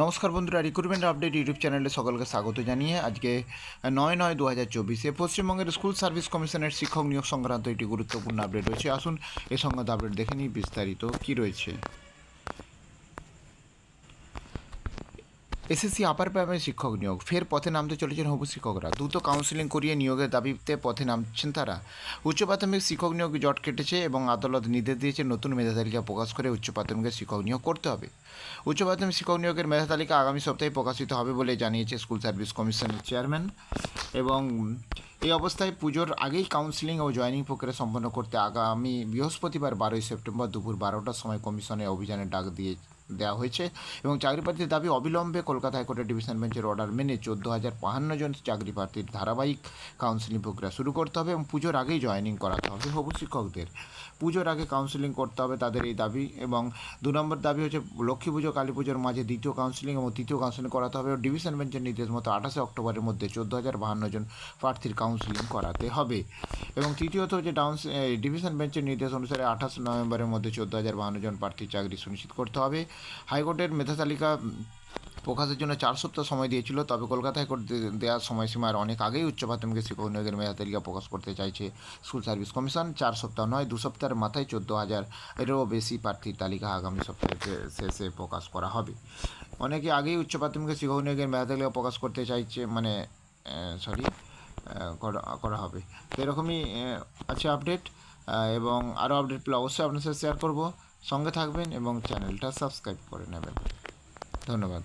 নমস্কার বন্ধুরা recruitment update YouTube চ্যানেলে সকলকে স্বাগত জানিয়ে আজকে নয় নয় দু হাজার চব্বিশে পশ্চিমবঙ্গের স্কুল সার্ভিস কমিশনের শিক্ষক নিয়োগ সংক্রান্ত একটি গুরুত্বপূর্ণ আপডেট রয়েছে। আসুন এ সংক্রান্ত আপডেট দেখে নিই বিস্তারিত কী রয়েছে। এসএসসি আপার প্রাইমারি শিক্ষক নিয়োগ, ফের পথে নামতে চলেছেন হবু শিক্ষকরা। দ্রুত কাউন্সিলিং করিয়ে নিয়োগের দাবিতে পথে নামছেন তারা। উচ্চ প্রাথমিক শিক্ষক নিয়োগ জট কেটেছে এবং আদালত নির্দেশ দিয়েছে নতুন মেধা তালিকা প্রকাশ করে উচ্চ প্রাথমিকের শিক্ষক নিয়োগ করতে হবে। উচ্চ প্রাথমিক শিক্ষক নিয়োগের মেধা তালিকা আগামী সপ্তাহে প্রকাশিত হবে বলে জানিয়েছে স্কুল সার্ভিস কমিশনের চেয়ারম্যান এবং এই অবস্থায় পুজোর আগেই কাউন্সিলিং ও জয়েনিং প্রক্রিয়া সম্পন্ন করতে আগামী বৃহস্পতিবার বারোই সেপ্টেম্বর দুপুর বারোটার সময় কমিশনে অভিযানের ডাক দিয়ে দেওয়া হয়েছে এবং চাকরি প্রার্থীর দাবি অবিলম্বে কলকাতা হাইকোর্টের ডিভিশন বেঞ্চের অর্ডার মেনে চোদ্দ হাজার বাহান্ন জন চাকরি প্রার্থীর ধারাবাহিক কাউন্সিলিং প্রক্রিয়া শুরু করতে হবে এবং পুজোর আগেই জয়েনিং করাতে হবে। হবু শিক্ষকদের। পুজোর আগে কাউন্সিলিং করতে হবে তাদের এই দাবি এবং দু নম্বর দাবি হচ্ছে লক্ষ্মী পুজো, কালী পুজোর মাঝে দ্বিতীয় কাউন্সিলিং এবং তৃতীয় কাউন্সিলিং করাতে হবে ডিভিশন বেঞ্চের নির্দেশ মতো আঠাশে অক্টোবরের মধ্যে চোদ্দ হাজার বাহান্ন জন প্রার্থীর কাউন্সিলিং করাতে হবে। এবং তৃতীয়ত হচ্ছে ডাউন ডিভিশন বেঞ্চের নির্দেশ অনুসারে আঠাশ নভেম্বরের মধ্যে চোদ্দ হাজার বাহান্ন জন প্রার্থীর চাকরি সুনিশ্চিত করতে হবে। হাইকোর্টের মেধা তালিকা প্রকাশের জন্য চার সপ্তাহ সময় দিয়েছিল, তবে কলকাতা হাইকোর্ট দেওয়ার সময়সীমার অনেক আগেই উচ্চ প্রাথমিক শিক্ষক নিয়োগের মেধা তালিকা প্রকাশ করতে চাইছে স্কুল সার্ভিস কমিশন। চার সপ্তাহ নয়, দু সপ্তাহের মাথায় চোদ্দ হাজার এরও বেশি প্রার্থীর তালিকা আগামী সপ্তাহের শে- শেষে প্রকাশ করা হবে। অনেকে আগেই উচ্চ প্রাথমিক শিক্ষক নিয়োগের মেধা তালিকা প্রকাশ করতে চাইছে মানে সরি করা হবে। তো এরকমই আছে আপডেট এবং আরও আপডেট পেলে অবশ্যই আপনার সাথে শেয়ার করব। সঙ্গে থাকবেন এবং চ্যানেলটা সাবস্ক্রাইব করে নেবেন। ধন্যবাদ।